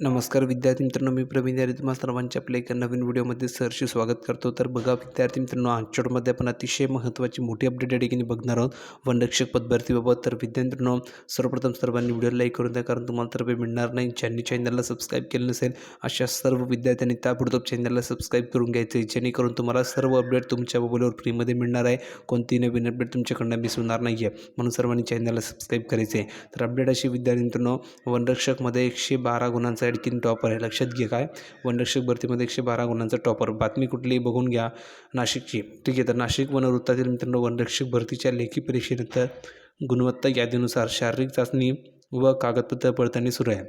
नमस्कार विद्यार्थी मित्रांनो मी प्रवीण यारी तुम्हा सर्वांच्या आपल्या एका नवीन व्हिडिओमध्ये सरशी स्वागत करतो. तर बघा विद्यार्थी मित्रांनो आजच्या आपण अतिशय महत्त्वाची मोठी अपडेट या ठिकाणी बघणार आहोत. वनरक्षक पदभरतीबाबत. तर विद्यार्थी मित्रांनो सर्वप्रथम सर्वांनी व्हिडिओ लाईक करून द्या कारण तुम्हाला तर मिळणार नाही. ज्यांनी चॅनलला सबस्क्राईब केलं नसेल अशा सर्व विद्यार्थ्यांनी ताबडतोब चॅनलला सबस्क्राईब करून घ्यायचे जेणेकरून तुम्हाला सर्व अपडेट तुमच्या मोबाईलवर फ्रीमध्ये मिळणार आहे. कोणती नवीन अपडेट तुमच्याकडनं मिस होणार नाही आहे म्हणून सर्वांनी चॅनलला सबस्क्राईब करायचे आहे तर अपडेट अशी विद्यार्थी मित्रांनो वनरक्षकमध्ये एकशे बारा गुणांचा आणखीन टॉपर आहे. लक्षात घे काय? वनरक्षक भरतीमध्ये एकशे बारा गुणांचा टॉपर. बातमी कुठलीही बघून घ्या नाशिकची. ठीक आहे तर नाशिक वनवृत्तातील मित्रांनो वनरक्षक भरतीच्या लेखी परीक्षेनंतर गुणवत्ता यादीनुसार शारीरिक चाचणी व कागदपत्र पडताळणी सुरू आहे.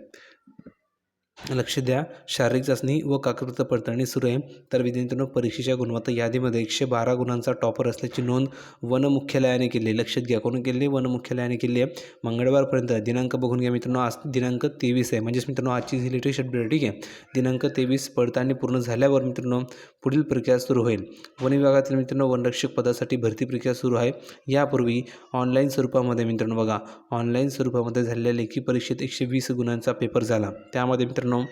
लक्ष द्या. शारीरिक चाचणी व काकृत पडताळणी सुरू आहे. तर विद्यार्थ्यांनो परीक्षेच्या गुणवत्ता यादीमध्ये एकशे बारा गुणांचा टॉपर असल्याची नोंद वन मुख्यालयाने केली आहे. लक्षात घ्या कोण केली वन मुख्यालयाने केली आहे. मंगळवारपर्यंत दिनांक बघून घ्या मित्रांनो. आज दिनांक तेवीस आहे. म्हणजेच मित्रांनो आजची ही लेटेस्ट अपडेट ठीक आहे? दिनांक तेवीस पडताळणी पूर्ण झाल्यावर मित्रांनो पुढील प्रक्रिया सुरू होईल. वन विभागातील मित्रांनो वनरक्षक पदासाठी भरती प्रक्रिया सुरू आहे. यापूर्वी ऑनलाईन स्वरूपामध्ये मित्रांनो बघा. ऑनलाईन स्वरूपामध्ये झालेल्या लेखी परीक्षेत एकशे वीस गुणांचा पेपर झाला. त्यामध्ये मित्रांनो வரணும்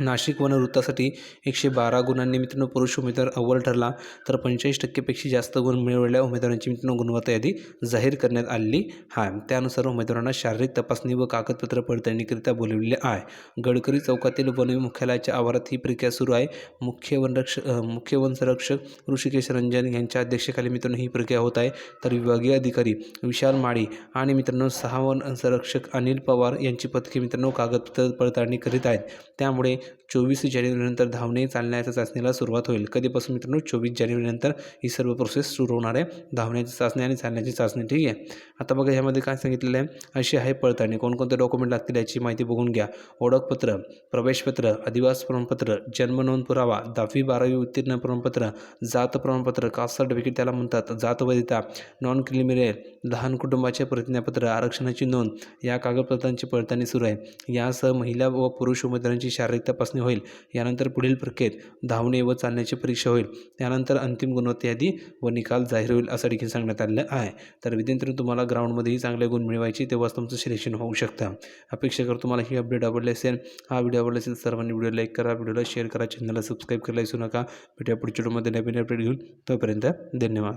नाशिक वनवृत्तासाठी एकशे बारा गुणांनी मित्रांनो पुरुष उमेदवार अव्वल ठरला. तर पंचेचाळीस टक्केपेक्षा जास्त गुण मिळवलेल्या उमेदवारांची मित्रांनो गुणवत्ता यादी जाहीर करण्यात आलेली आहे. त्यानुसार उमेदवारांना शारीरिक तपासणी व कागदपत्र पडताळणीकरिता बोलविले आहे. गडकरी चौकातील वन मुख्यालयाच्या आवारात ही प्रक्रिया सुरू आहे. मुख्य वनरक्षक मुख्य वन संरक्षक ऋषिकेश रंजन यांच्या अध्यक्षतेखाली मित्रांनो ही प्रक्रिया होत आहे. तर विभागीय अधिकारी विशाल माळी आणि मित्रांनो सहा वन संरक्षक अनिल पवार यांची पथके मित्रांनो कागदपत्र पडताळणी करीत आहेत. त्यामुळे चोवीस जानेवारीनंतर धावणे चालण्याच्या चाचणीला सुरुवात होईल. कधीपासून मित्रांनो? चोवीस जानेवारीनंतर ही सर्व प्रोसेस सुरू होणार आहे. धावण्याची चाचणी आणि चालण्याची चाचणी ठीक आहे? आता बघा ह्यामध्ये काय सांगितलेलं आहे? अशी आहे पडताळणी कोणकोणते डॉक्युमेंट लागतील याची माहिती बघून घ्या. ओळखपत्र प्रवेशपत्र अधिवास प्रमाणपत्र जन्मनोंद पुरावा दहावी बारावी उत्तीर्ण प्रमाणपत्र जात प्रमाणपत्र कास्ट सर्टिफिकेट त्याला म्हणतात. जात वैधता नॉन क्रिमिनल लहान कुटुंबाचे प्रतिज्ञापत्र आरक्षणाची नोंद या कागदपत्रांची पडताळणी सुरू आहे. यासह महिला व पुरुष उमेदवारांची शारीरिक तपासणी होईल. यानंतर पुढील प्रक्रियेत धावणे व चालण्याची परीक्षा होईल. त्यानंतर अंतिम गुणवत्ता यादी व निकाल जाहीर होईल असं देखील सांगण्यात आलेलं आहे. तर विद्यार्थी तुम्हाला ग्राउंडमध्येही चांगले गुण मिळवायचे तेव्हाच तुमचं सिलेक्शन होऊ शकतं. अपेक्षा करतो तुम्हाला ही अपडेट आवडली असेल हा व्हिडिओ आवडला असेल सर्वांनी व्हिडिओ लाईक करा व्हिडिओला शेअर करा चॅनलला सबस्क्राईब करायला विसरू नका. भेटूया पुढच्या व्हिडिओमध्ये नवीन अपडेट घेऊन. तोपर्यंत धन्यवाद.